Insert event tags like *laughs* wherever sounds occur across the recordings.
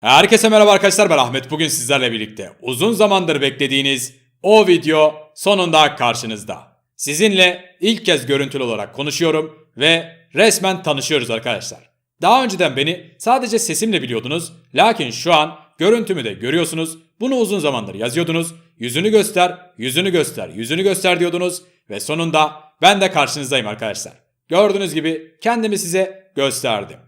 Herkese merhaba arkadaşlar ben Ahmet. Bugün sizlerle birlikte uzun zamandır beklediğiniz o video sonunda karşınızda. Sizinle ilk kez görüntülü olarak konuşuyorum ve resmen tanışıyoruz arkadaşlar. Daha önceden beni sadece sesimle biliyordunuz. Lakin şu an görüntümü de görüyorsunuz. Bunu uzun zamandır yazıyordunuz. Yüzünü göster, yüzünü göster, yüzünü göster diyordunuz. Ve sonunda ben de karşınızdayım arkadaşlar. Gördüğünüz gibi kendimi size gösterdim.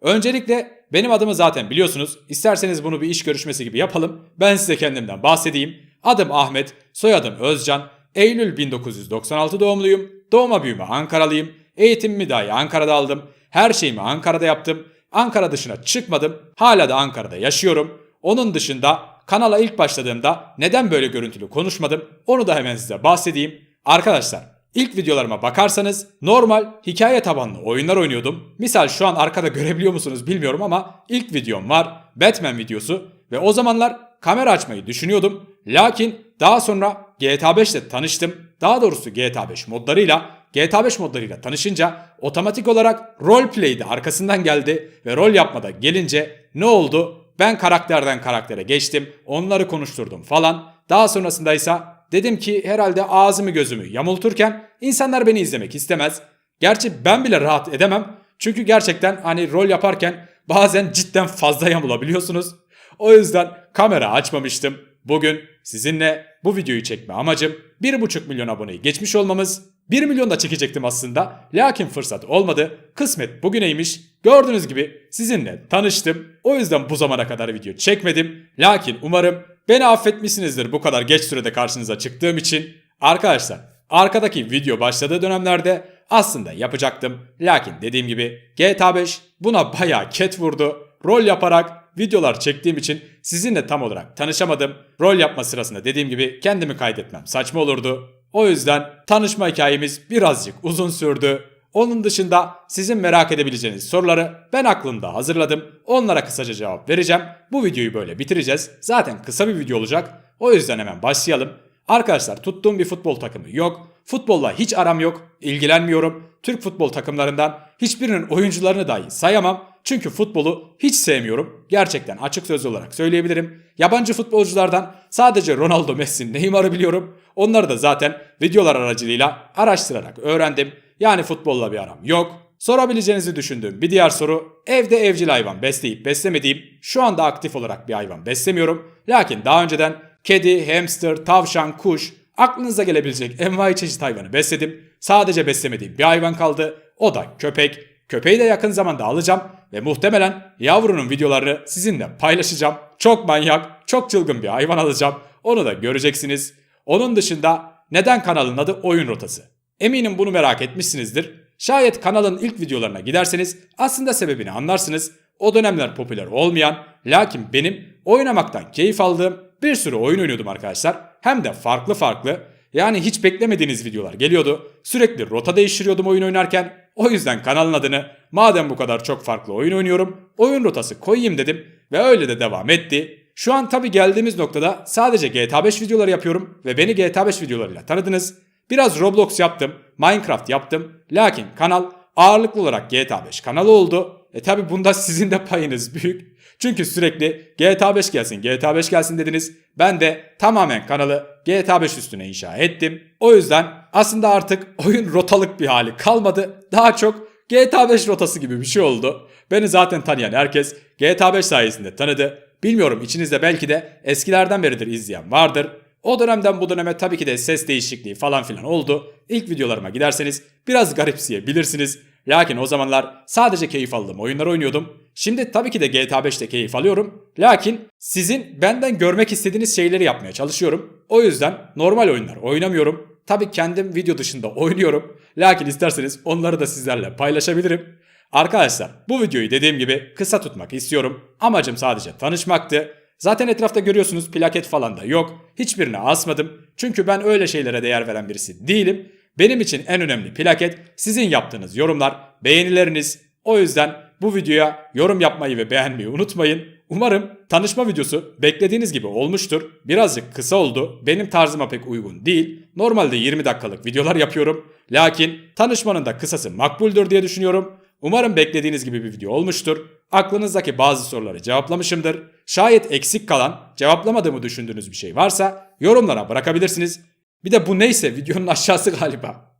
Öncelikle benim adımı zaten biliyorsunuz. İsterseniz bunu bir iş görüşmesi gibi yapalım. Ben size kendimden bahsedeyim. Adım Ahmet, soyadım Özcan. Eylül 1996 doğumluyum. Doğma büyüme Ankaralıyım. Eğitimimi dahi Ankara'da aldım. Her şeyimi Ankara'da yaptım. Ankara dışına çıkmadım. Hala da Ankara'da yaşıyorum. Onun dışında kanala ilk başladığımda neden böyle görüntülü konuşmadım onu da hemen size bahsedeyim. Arkadaşlar İlk videolarıma bakarsanız normal hikaye tabanlı oyunlar oynuyordum. Misal şu an arkada *laughs* görebiliyor musunuz bilmiyorum ama ilk videom var. Batman videosu ve o zamanlar kamera açmayı düşünüyordum. Lakin daha sonra GTA 5 ile tanıştım. Daha doğrusu GTA 5 modlarıyla GTA 5 modlarıyla tanışınca otomatik olarak roleplay de arkasından geldi ve rol yapmada gelince ne oldu? Ben karakterden karaktere geçtim. Onları konuşturdum falan. Daha sonrasında ise Dedim ki herhalde ağzımı gözümü yamulturken insanlar beni izlemek istemez. Gerçi ben bile rahat edemem. Çünkü gerçekten hani rol yaparken bazen cidden fazla yamulabiliyorsunuz. O yüzden kamera açmamıştım. Bugün sizinle bu videoyu çekme amacım 1,5 milyon aboneyi geçmiş olmamız. 1 milyon da çekecektim aslında. Lakin fırsat olmadı. Kısmet bugüneymiş. Gördüğünüz gibi sizinle tanıştım. O yüzden bu zamana kadar video çekmedim. Lakin umarım Beni affetmişsinizdir bu kadar geç sürede karşınıza çıktığım için. Arkadaşlar arkadaki video başladığı dönemlerde aslında yapacaktım. Lakin dediğim gibi GTA 5 buna bayağı ket vurdu. Rol yaparak videolar çektiğim için sizinle tam olarak tanışamadım. Rol yapma sırasında dediğim gibi kendimi kaydetmem saçma olurdu. O yüzden tanışma hikayemiz birazcık uzun sürdü. Onun dışında sizin merak edebileceğiniz soruları ben aklımda hazırladım. Onlara kısaca cevap vereceğim. Bu videoyu böyle bitireceğiz. Zaten kısa bir video olacak. O yüzden hemen başlayalım. Arkadaşlar tuttuğum bir futbol takımı yok. Futbolla hiç aram yok. İlgilenmiyorum. Türk futbol takımlarından hiçbirinin oyuncularını dahi sayamam. Çünkü futbolu hiç sevmiyorum. Gerçekten açık sözlü olarak söyleyebilirim. Yabancı futbolculardan sadece Ronaldo, Messi, Neymar'ı biliyorum. Onları da zaten videolar aracılığıyla araştırarak öğrendim. Yani futbolla bir aram yok. Sorabileceğinizi düşündüğüm bir diğer soru evde evcil hayvan besleyip beslemediğim şu anda aktif olarak bir hayvan beslemiyorum. Lakin daha önceden kedi, hamster, tavşan, kuş aklınıza gelebilecek envai çeşit hayvanı besledim. Sadece beslemediğim bir hayvan kaldı. O da köpek. Köpeği de yakın zamanda alacağım ve muhtemelen yavrunun videolarını sizinle paylaşacağım. Çok manyak, çok çılgın bir hayvan alacağım. Onu da göreceksiniz. Onun dışında neden kanalın adı Oyun Rotası? Eminim bunu merak etmişsinizdir. Şayet kanalın ilk videolarına giderseniz aslında sebebini anlarsınız. O dönemler popüler olmayan lakin benim oynamaktan keyif aldığım bir sürü oyun oynuyordum arkadaşlar. Hem de farklı farklı. Yani hiç beklemediğiniz videolar geliyordu. Sürekli rota değiştiriyordum oyun oynarken. O yüzden kanalın adını madem bu kadar çok farklı oyun oynuyorum oyun rotası koyayım dedim ve öyle de devam etti. Şu an tabi geldiğimiz noktada sadece GTA 5 videoları yapıyorum ve beni GTA 5 videolarıyla tanıdınız. Biraz Roblox yaptım, Minecraft yaptım. Lakin kanal ağırlıklı olarak GTA 5 kanalı oldu. E tabi bunda *laughs* sizin de payınız büyük. Çünkü sürekli GTA 5 gelsin, GTA 5 gelsin dediniz. Ben de tamamen kanalı GTA 5 üstüne inşa ettim. O yüzden aslında artık *laughs* oyun rotalık bir hali kalmadı. Daha çok GTA 5 rotası gibi bir şey oldu. Beni zaten tanıyan herkes GTA 5 sayesinde tanıdı. Bilmiyorum içinizde belki de eskilerden beridir izleyen vardır. O dönemden bu döneme tabii ki de ses değişikliği falan filan oldu. İlk videolarıma giderseniz biraz garipseyebilirsiniz. Lakin o zamanlar sadece keyif aldığım oyunlar oynuyordum. Şimdi tabii ki de GTA 5'te keyif alıyorum. Lakin sizin benden görmek istediğiniz şeyleri yapmaya çalışıyorum. O yüzden normal oyunlar oynamıyorum. Tabii kendim video dışında oynuyorum. Lakin isterseniz onları da sizlerle paylaşabilirim. Arkadaşlar bu videoyu dediğim gibi kısa tutmak istiyorum. Amacım sadece tanışmaktı. Zaten etrafta görüyorsunuz plaket falan da yok. Hiçbirini asmadım. Çünkü ben öyle şeylere değer veren birisi değilim. Benim için en önemli plaket sizin yaptığınız yorumlar, beğenileriniz. O yüzden bu videoya yorum yapmayı ve beğenmeyi unutmayın. Umarım tanışma videosu beklediğiniz gibi olmuştur. Birazcık kısa oldu. Benim tarzıma pek uygun değil. Normalde 20 dakikalık videolar yapıyorum. Lakin tanışmanın da kısası makbuldür diye düşünüyorum. Umarım beklediğiniz gibi bir video olmuştur. Aklınızdaki bazı soruları cevaplamışımdır. Şayet eksik kalan, cevaplamadığımı düşündüğünüz bir şey varsa yorumlara bırakabilirsiniz. Bir de bu neyse videonun aşağısı galiba.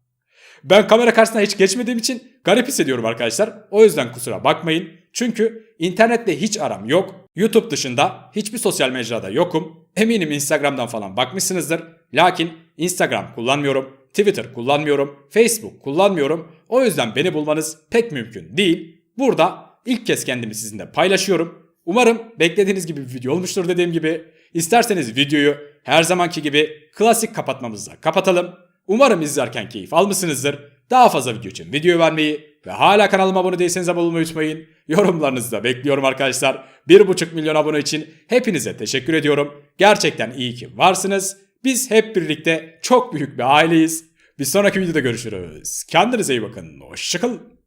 Ben kamera karşısına hiç geçmediğim için garip hissediyorum arkadaşlar. O yüzden kusura bakmayın. Çünkü internette hiç aram yok. YouTube dışında hiçbir sosyal mecrada yokum. Eminim Instagram'dan falan bakmışsınızdır. Lakin Instagram kullanmıyorum, Twitter kullanmıyorum, Facebook kullanmıyorum. O yüzden beni bulmanız pek mümkün değil. Burada ilk kez kendimi sizinle paylaşıyorum. Umarım beklediğiniz gibi bir video olmuştur dediğim gibi. İsterseniz videoyu her zamanki gibi klasik kapatmamızla kapatalım. Umarım izlerken keyif almışsınızdır. Daha fazla video için video vermeyi ve hala kanalıma abone değilseniz abone olmayı unutmayın. Yorumlarınızı da bekliyorum arkadaşlar. 1,5 milyon abone için hepinize teşekkür ediyorum. Gerçekten iyi ki varsınız. Biz hep birlikte çok büyük bir aileyiz. Bir sonraki videoda görüşürüz. Kendinize iyi bakın. Hoşçakalın.